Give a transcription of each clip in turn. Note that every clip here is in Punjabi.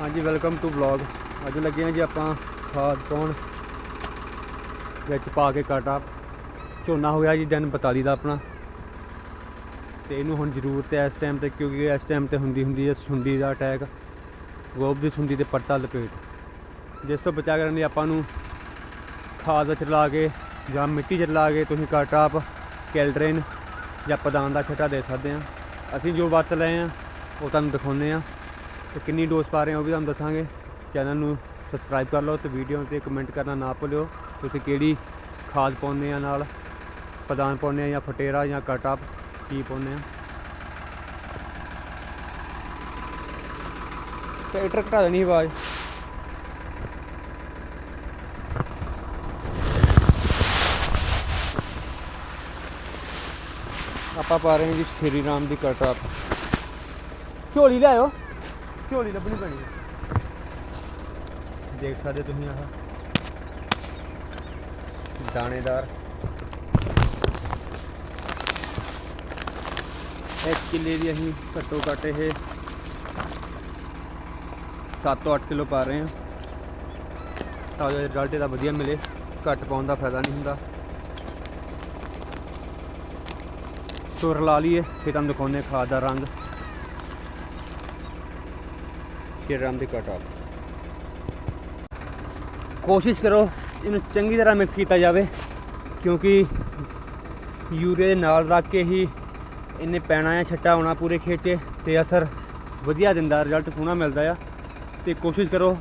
ਹਾਂਜੀ ਵੈਲਕਮ ਟੂ ਵਲੌਗ ਅੱਜ ਲੱਗੇ ਹਾਂ ਜੀ ਆਪਾਂ ਖਾਦ ਪਾਉਣ, ਵਿੱਚ ਪਾ ਕੇ ਕਾਟਾ। ਝੋਨਾ ਹੋ ਗਿਆ ਜੀ ਦਿਨ 42 ਦਾ ਆਪਣਾ। ਤੇ ਇਹਨੂੰ ਹੁਣ ਜ਼ਰੂਰਤ ਹੈ ਇਸ ਟਾਈਮ ਤੇ, ਕਿਉਂਕਿ ਇਸ ਟਾਈਮ ਤੇ ਹੁੰਦੀ ਹੁੰਦੀ ਹੈ ਸੁੰਡੀ ਦਾ ਅਟੈਕ ਗੋਬ ਦੀ ਸੁੰਡੀ ਤੇ ਪੱਟਾ ਲਪੇਟ। ਜਿਸ ਤੋਂ ਬਚਾ ਕਰਨ ਲਈ ਆਪਾਂ ਨੂੰ ਖਾਦ ਚਲਾ ਕੇ ਜਾਂ ਮਿੱਟੀ 'ਚ ਲਾ ਕੇ ਤੁਸੀਂ ਕਾਟਾਪ ਕੈਲਡਰੇਨ ਜਾਂ ਪਦਾਨ ਦਾ ਛਟਾ ਦੇ ਸਕਦੇ ਆ ਅਸੀਂ ਜੋ ਵਰਤ ਲਏ ਆ ਉਹ ਤੁਹਾਨੂੰ ਦਿਖਾਉਂਦੇ ਆ ਤੇ ਕਿੰਨੀ ਡੋਜ਼ ਪਾ ਰਹੇ ਆ ਉਹ ਵੀ ਤੁਹਾਨੂੰ ਦੱਸਾਂਗੇ। ਚੈਨਲ ਨੂੰ ਸਬਸਕ੍ਰਾਈਬ ਕਰ ਲਓ ਤੇ ਵੀਡੀਓ ਤੇ ਕਮੈਂਟ ਕਰਨਾ ਨਾ ਭੁੱਲਿਓ। ਤੁਸੀਂ ਕਿਹੜੀ ਖਾਦ ਪਾਉਂਦੇ ਆ ਨਾਲ? ਪਦਾਨ ਪਾਉਂਦੇ ਆ ਜਾਂ ਫਟੇਰਾ ਜਾਂ ਕਟਾਪ ਕੀ ਪਾਉਂਦੇ ਆ? ਟਰੈਕਟਰ ਘਟਾ ਦੇਣੀ ਆਵਾਜ਼। ਆਪਾਂ ਪਾ ਰਹੇ ਹਾਂ ਜੀ ਸ਼੍ਰੀ ਰਾਮ ਦੀ ਕਟਾਪ ਝੋਲੀ ਲਿਆਓ ਝੋਲੀ ਲੱਭਣੀ ਪੈਣੀ ਹੈ। ਦੇਖ ਸਕਦੇ ਤੁਸੀਂ ਆਹ। ਦਾਣੇਦਾਰ। ਇੱਕ ਕਿੱਲੇ ਦੀ ਅਸੀਂ ਘੱਟੋ ਘੱਟ ਇਹ 7 ਤੋਂ 8 ਕਿਲੋ ਪਾ ਰਹੇ ਹਾਂ। ਤਾਂ ਜੋ ਰਿਜ਼ਲਟ ਇਹਦਾ ਵਧੀਆ ਮਿਲੇ। ਘੱਟ ਪਾਉਣ ਦਾ ਫਾਇਦਾ ਨਹੀਂ ਹੁੰਦਾ। ਸੋ ਰਲਾ ਲਈਏ, ਫਿਰ ਤੁਹਾਨੂੰ ਦਿਖਾਉਂਦੇ ਹਾਂ ਖਾਦ ਦਾ ਰੰਗ। ਫਿਰ ਰਾਮ ਦੇ ਕਟਾਪ ਕੋਸ਼ਿਸ਼ ਕਰੋ ਇਹਨੂੰ ਚੰਗੀ ਤਰ੍ਹਾਂ ਮਿਕਸ ਕੀਤਾ ਜਾਵੇ, ਕਿਉਂਕਿ ਯੂਰੀਆ ਦੇ ਨਾਲ ਰੱਖ ਕੇ ਹੀ ਇਹਨੇ ਪੈਣਾ ਆ, ਛੱਟਾ ਹੋਣਾ ਪੂਰੇ ਖੇਤ 'ਚ ਤੇ ਅਸਰ ਵਧੀਆ ਦਿੰਦਾ ਰਿਜ਼ਲਟ ਸੋਹਣਾ ਮਿਲਦਾ ਆ। ਤੇ ਕੋਸ਼ਿਸ਼ ਕਰੋ,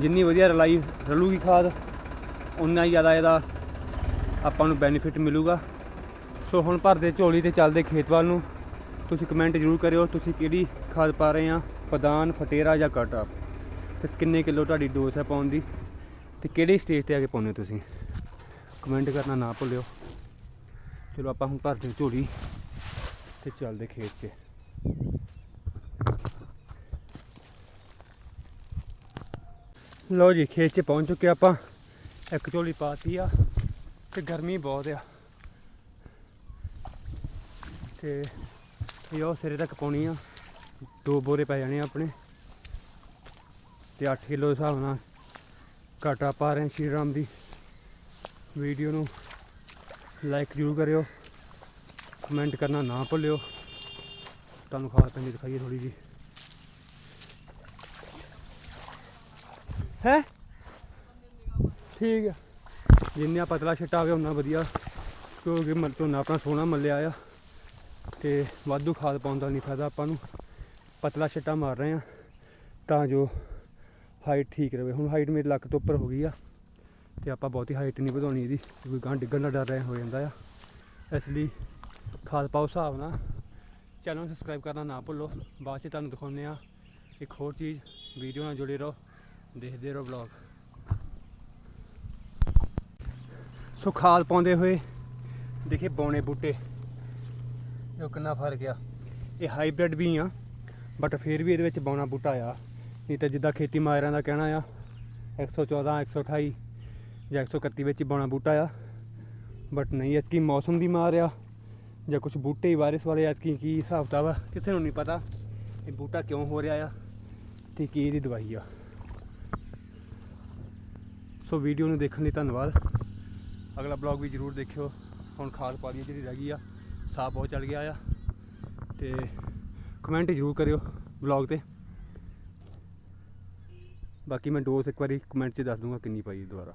ਜਿੰਨੀ ਵਧੀਆ ਰਲਾਈ ਰਲੂਗੀ ਖਾਦ ਉਨਾ ਹੀ ਜ਼ਿਆਦਾ ਇਹਦਾ ਆਪਾਂ ਨੂੰ ਬੈਨੀਫਿਟ ਮਿਲੂਗਾ। ਸੋ ਹੁਣ ਭਰਦੇ ਝੋਲੀ ਤੇ ਚੱਲਦੇ ਖੇਤ ਵੱਲ ਨੂੰ, ਤੁਸੀਂ ਕਮੈਂਟ ਜ਼ਰੂਰ ਕਰਿਓ, ਤੁਸੀਂ ਕਿਹੜੀ ਖਾਦ ਪਾ ਰਹੇ ਆ ਪਦਾਨ ਫਟੇਰਾ ਜਾਂ ਕਟਾਪ ਤੇ ਕਿੰਨੇ ਕਿਲੋ ਤੁਹਾਡੀ ਡੋਜ਼ ਹੈ ਪਾਉਣ ਦੀ? ਤੇ ਕਿਹੜੀ ਸਟੇਜ ਤੇ ਆ ਕੇ ਪਾਉਂਦੇ ਹੋ ਤੁਸੀਂ? ਕਮੈਂਟ ਕਰਨਾ ਨਾ ਭੁੱਲਿਓ। ਚਲੋ ਆਪਾਂ ਹੁਣ ਭਰਦੇ ਝੋਲੀ ਤੇ ਚੱਲਦੇ ਖੇਤ 'ਚ ਲਓ ਜੀ, ਖੇਤ 'ਚ ਪਹੁੰਚ ਚੁੱਕੇ ਆਪਾਂ। ਇੱਕ ਝੋਲੀ ਪਾਤੀ ਆ ਤੇ ਗਰਮੀ ਬਹੁਤ ਆ। ਤੇ ਇਹ ਉਹ ਸਿਰੇ ਤੱਕ ਪਾਉਣੀ ਆ। ਦੋ ਬੋਰੇ ਪੈ ਜਾਣੇ ਆ ਆਪਣੇ। ਤੇ 8 ਕਿਲੋ ਦੇ ਹਿਸਾਬ ਨਾਲ ਘਾਟਾ ਪਾ ਰਹੇ ਹਾਂ ਸ਼੍ਰੀ ਰਾਮ ਦੀ। ਵੀਡੀਓ ਨੂੰ ਲਾਈਕ ਜ਼ਰੂਰ ਕਰਿਓ। ਕਮੈਂਟ ਕਰਨਾ ਨਾ ਭੁੱਲਿਓ। ਤੁਹਾਨੂੰ ਖਾਦ ਪੈਂਦੀ ਦਿਖਾਈਏ ਥੋੜੀ ਜੀ ਹੈ? ਠੀਕ ਆ। ਜਿੰਨਾ ਪਤਲਾ ਛੱਟਾ ਹੋਵੇ ਉਨਾ ਵਧੀਆ। ਕਿਉਂਕਿ ਮਰ ਝੋਨਾ ਆਪਣਾ ਸੋਹਣਾ ਮੱਲਿਆ ਆ। ਤੇ ਵਾਧੂ ਖਾਦ ਪਾਉਣ ਦਾ ਨਹੀਂ ਫਾਇਦਾ ਆਪਾਂ ਨੂੰ। ਪਤਲਾ ਛਿੱਟਾ ਮਾਰ ਰਹੇ ਆ, ਤਾਂ ਜੋ ਹਾਈਟ ਠੀਕ ਰਵੇ। ਹੁਣ ਹਾਈਟ ਮੇਰੀ ਲੱਕ ਤੋਂ ਉੱਪਰ ਹੋ ਗਈ ਆ, ਤੇ ਆਪਾਂ ਬਹੁਤੀ ਹਾਈਟ ਨਹੀਂ ਵਧਾਉਣੀ ਇਹਦੀ, ਕਿਉਂਕਿ ਗਾਂ ਡਿੱਗਣ ਦਾ ਡਰ ਰਿਹਾ ਹੋ ਜਾਂਦਾ ਆ। ਇਸ ਲਈ ਖਾਦ ਪਾਓ ਹਿਸਾਬ ਨਾਲ ਚੈਨਲ ਨੂੰ ਸਬਸਕ੍ਰਾਈਬ ਕਰਨਾ ਨਾ ਭੁੱਲੋ। ਬਾਅਦ ਚ ਤੁਹਾਨੂੰ ਦਿਖਾਉਂਦੇ ਆ ਇੱਕ ਹੋਰ ਚੀਜ਼। ਵੀਡੀਓ ਨਾਲ ਜੁੜੇ ਰਹੋ, ਦੇਖਦੇ ਰਹੋ ਵਲੌਗ ਸੋ ਖਾਦ ਪਾਉਂਦੇ ਹੋਏ ਦੇਖੇ ਬੌਣੇ ਬੂਟੇ। ਇਹ ਕਿੰਨਾ ਫ਼ਰਕ ਆ। ਇਹ ਹਾਈਬ੍ਰਿਡ ਵੀ ਆ। ਬਟ ਫਿਰ ਵੀ ਇਹਦੇ ਵਿੱਚ ਬੌਣਾ ਬੂਟਾ ਆ। ਨਹੀਂ ਤਾਂ ਜਿੱਦਾਂ ਖੇਤੀ ਮਾਇਰਾਂ ਦਾ ਕਹਿਣਾ ਆ 114 128 ਜਾਂ 131 ਵਿੱਚ ਹੀ ਬੌਣਾ ਬੂਟਾ ਆ। ਬਟ ਨਹੀਂ, ਐਤਕੀ ਮੌਸਮ ਦੀ ਮਾਰ ਆ, ਜਾਂ ਕੁਝ ਬੂਟੇ ਹੀ ਵਾਇਰਸ ਵਾਲੇ ਐਤਕੀ ਕੀ ਹਿਸਾਬ ਕਿਤਾਬ ਆ, ਕਿਸੇ ਨੂੰ ਨਹੀਂ ਪਤਾ ਇਹ ਬੂਟਾ ਕਿਉਂ ਹੋ ਰਿਹਾ ਆ ਤੇ ਕੀ ਇਹਦੀ ਦਵਾਈ ਆ। ਸੋ ਵੀਡੀਓ ਨੂੰ ਦੇਖਣ ਲਈ ਧੰਨਵਾਦ। ਅਗਲਾ ਬਲੌਗ ਵੀ ਜਰੂਰ ਦੇਖਿਓ। ਹੁਣ ਖਾਦ ਪਾ ਦੀ ਜਿਹੜੀ ਰਹਿ ਗਈ ਆ, ਸਾਹ ਬਹੁਤ ਚੜ ਗਿਆ ਆ ਤੇ ਕਮੈਂਟ ਜ਼ਰੂਰ ਕਰਿਓ ਬਲੌਗ ਤੇ। ਬਾਕੀ ਮੈਂ ਡੋਜ਼ ਇੱਕ ਵਾਰੀ ਕਮੈਂਟ 'ਚ ਦੱਸ ਦੂੰਗਾ ਕਿੰਨੀ ਪਾਈ ਦੁਬਾਰਾ।